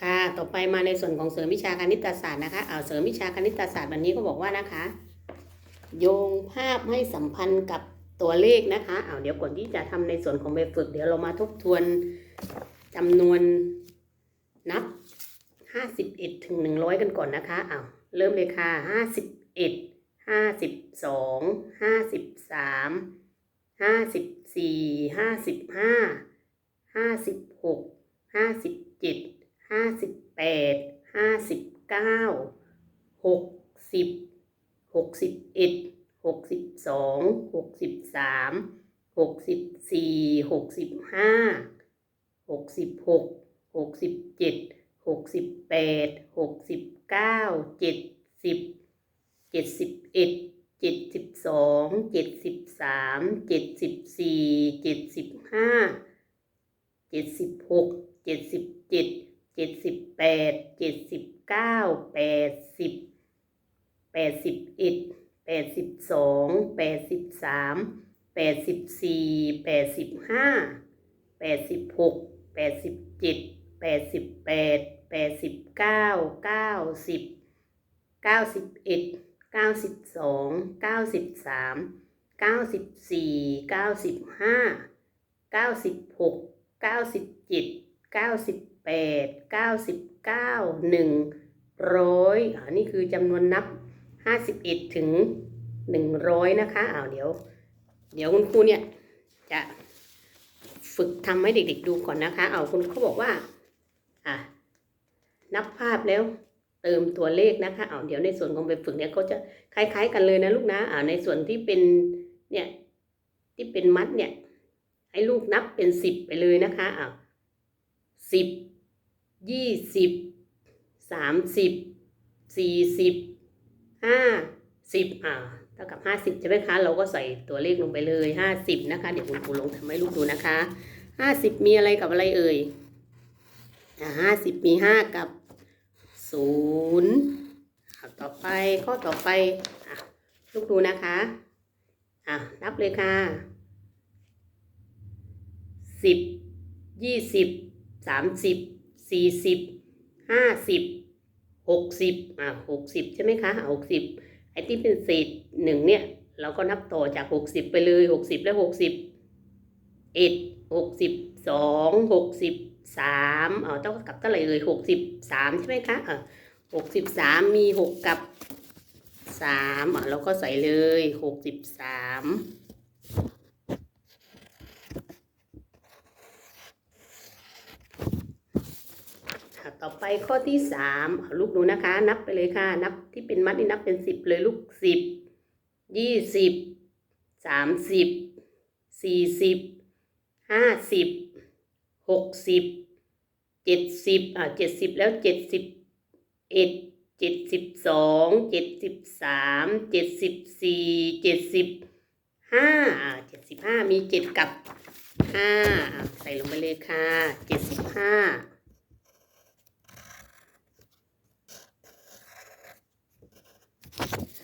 ค่ะ ต่อไปมาในส่วนของเสริมวิชาคณิตศาสตร์นะคะเอาเสริมวิชาคณิตศาสตร์วันนี้ก็บอกว่านะคะ โยงภาพให้สัมพันธ์กับตัวเลขนะคะเอาเดี๋ยวก่อนที่จะทำในส่วนของแบบฝึก เดี๋ยวเรามาทบทวนจำนวนนับ 51 ถึง 100 กันก่อนนะคะเอาเริ่มเลยค่ะ 51 52 53 54 55 56ห้าสิบเจ็ด ห้าสิบแปดห้าสิบเก้าหกสิบหกสิบเอ็ดหกสิบสองหกสิบสามหกสิบสี่หกสิบห้าหกสิบหกหกสิบเจ็ดหกสิบแปดหกสิบเก้าเจ็ดสิบเจ็ดสิบเอ็ดเจ็ดสิบสองเจ็ดสิบสามเจ็ดสิบสี่เจ็ดสิบห้าเจ็ดสิบหกเจ็ดสิบเจ็ด เจ็ดสิบแปดเจ็ดสิบเก้าแปดสิบแปดสิบเอ็ดแปดสิบสองแปดสิบสามแปดสิบสี่แปดสิบห้าแปดสิบหกแปดสิบเจ็ดแปดสิบแปดแปดสิบเก้าเก้าสิบเก้าสิบเอ็ดเก้าสิบสองเก้าสิบสามเก้าสิบสี่เก้าสิบห้าเก้าสิบหกเก้าสิบเจ็ดเก้าสิบ แปดเก้าสิบเก้าหนึ่งร้อยอ่านี่คือจำนวนนับห้าสิบเอ็ดถึงหนึ่งร้อยนะคะอ้าวเดี๋ยว เดี๋ยวคุณครูเนี่ยจะฝึกทำให้เด็กๆดูก่อนนะคะ เอาคุณเขาบอกว่า อะ นับภาพแล้ว เติมตัวเลขนะคะ เอาเดี๋ยวในส่วนของไปฝึกเนี่ยเขาจะคล้ายๆ กันเลยนะลูกนะ อ่าในส่วนที่เป็น เนี่ย ที่เป็นมัดเนี่ย ให้ลูกนับเป็นสิบไปเลยนะคะ อะสิบ ยี่สิบสามสิบสี่สิบห้าสิบอ่าเท่ากับห้าสิบใช่ไหมคะ เราก็ใส่ตัวเลขลงไปเลยห้าสิบนะคะ เดี๋ยวคุณครูลงทำให้ลูกดูนะคะห้าสิบมีอะไรกับอะไรเอ่ยห้าสิบมีห้ากับศูนย์ต่อไปข้อต่อไปอะลูกดูนะคะอะนับเลยค่ะสิบยี่สิบสามสิบ สี่สิบห้าสิบหกสิบอะหกสิบใช่ไหมคะหกสิบไอ้ที่เป็นเศษหนึ่งเนี่ย เราก็นับต่อจากหกสิบไปเลยหกสิบแล้วหกสิบเอ็ดหกสิบสองหกสิบสามเอาเท่ากับเท่าไหร่เอ่ยหกสิบสามใช่ไหมคะอะหกสิบสามมีหกกับสามอะเราก็ใส่เลยหกสิบสาม ค่ะ ต่อไปข้อที่สามลูกดูนะคะ นับไปเลยค่ะ นับที่เป็นมัดนี่นับเป็นสิบเลยลูกสิบยี่สิบสามสิบสี่สิบห้าสิบหกสิบเจ็ดสิบอ่าเจ็ดสิบแล้วเจ็ดสิบเอ็ดเจ็ดสิบสองเจ็ดสิบสามเจ็ดสิบสี่เจ็ดสิบห้าเจ็ดสิบห้ามีเจ็ดกับห้าใส่ลงไปเลยค่ะเจ็ดสิบห้า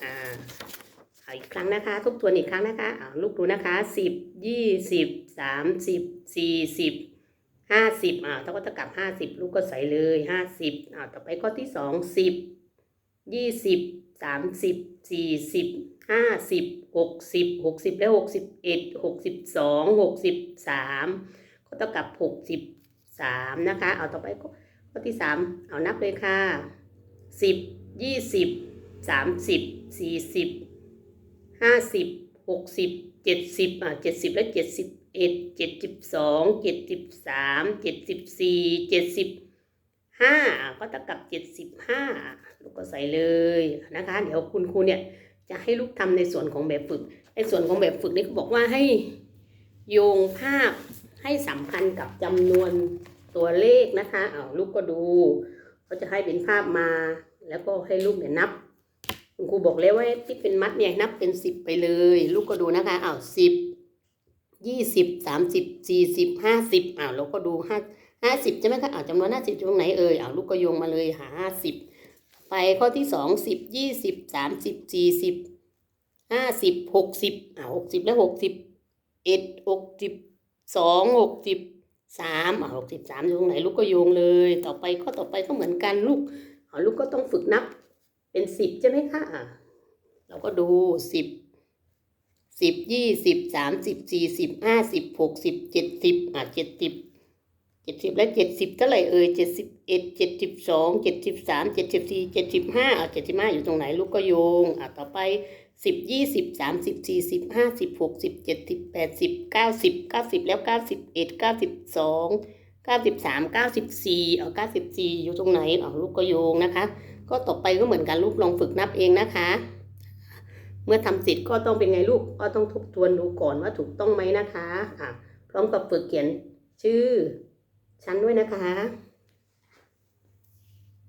อ่า เอาอีกครั้งนะคะ ทบทวนอีกครั้งนะคะอ่าลูกดูนะคะสิบยี่สิบสามสิบสี่สิบห้าสิบอ่าถ้าก็จะกลับห้าสิบลูกก็ใส่เลยห้าสิบอ่าต่อไปข้อที่สองสิบยี่สิบสามสิบสี่สิบห้าสิบหกสิบหกสิบแล้วหกสิบเอ็ดหกสิบสองหกสิบสามก็ต้องกับหกสิบสามนะคะ เอาต่อไปข้อที่สามเอานับเลยค่ะสิบยี่สิบ สามสิบสี่สิบห้าสิบหกสิบเจ็ดสิบอะเจ็ดสิบและเจ็ดสิบเอ็ดเจ็ดสิบสองเจ็ดสิบสามเจ็ดสิบสี่เจ็ดสิบห้าก็เท่ากับเจ็ดสิบห้าลูกก็ใส่เลยนะคะ เดี๋ยวคุณครูเนี่ยจะให้ลูกทำในส่วนของแบบฝึก ในส่วนของแบบฝึกนี่เขาบอกว่าให้โยงภาพให้สัมพันธ์กับจำนวนตัวเลขนะคะอ้าลูกก็ดูเขาจะให้เป็นภาพมาแล้วก็ให้ลูกเนี่ยนับ คุณครูบอกแล้วว่าที่เป็นมัดเนี่ยนับเป็นสิบไปเลย ลูกก็ดูนะคะอ้าวสิบยี่สิบสามสิบสี่สิบห้าสิบอ้าวเราก็ดูห้าห้าสิบใช่ไหมคะอ้าวจำนวนห้าสิบตรงไหนเอ่ยอ้าวลูกก็โยงมาเลยหาห้าสิบไปข้อที่สองสิบยี่สิบสามสิบสี่สิบห้าสิบหกสิบอ้าวหกสิบแล้วหกสิบเอ็ดหกสิบสองหกสิบสามอะหกสิบสามอยู่ตรงไหนลูกก็โยงเลย ต่อไปข้อต่อไปก็เหมือนกันลูกอะลูกก็ต้องฝึกนับ เป็นสิบใช่ไหมคะอะเราก็ดูสิบสิบยี่สิบสามสิบสี่สิบห้าสิบหกสิบเจ็ดสิบอะเจ็ดสิบเจ็ดสิบและเจ็ดสิบเท่าไหร่เอ่ยเจ็ดสิบเอ็ดเจ็ดสิบสองเจ็ดสิบสามเจ็ดสิบสี่เจ็ดสิบห้าอะเจ็ดสิบห้าอยู่ตรงไหนลูกก็โยงอะต่อไปสิบยี่สิบสามสิบสี่สิบห้าสิบหกสิบเจ็ดสิบแปดสิบเก้าสิบเก้าสิบแล้วเก้าสิบเอ็ดเก้าสิบสองเก้าสิบสามเก้าสิบสี่เอาเก้าสิบสี่อยู่ตรงไหนเอาลูกก็โยงนะคะ ก็ต่อไปก็เหมือนกันลูกลองฝึกนับเองนะคะ เมื่อทำเสร็จก็ต้องเป็นไงลูกก็ต้องทบทวนดูก่อนว่าถูกต้องไหมนะคะอะพร้อมกับฝึกเขียนชื่อชั้นด้วยนะคะ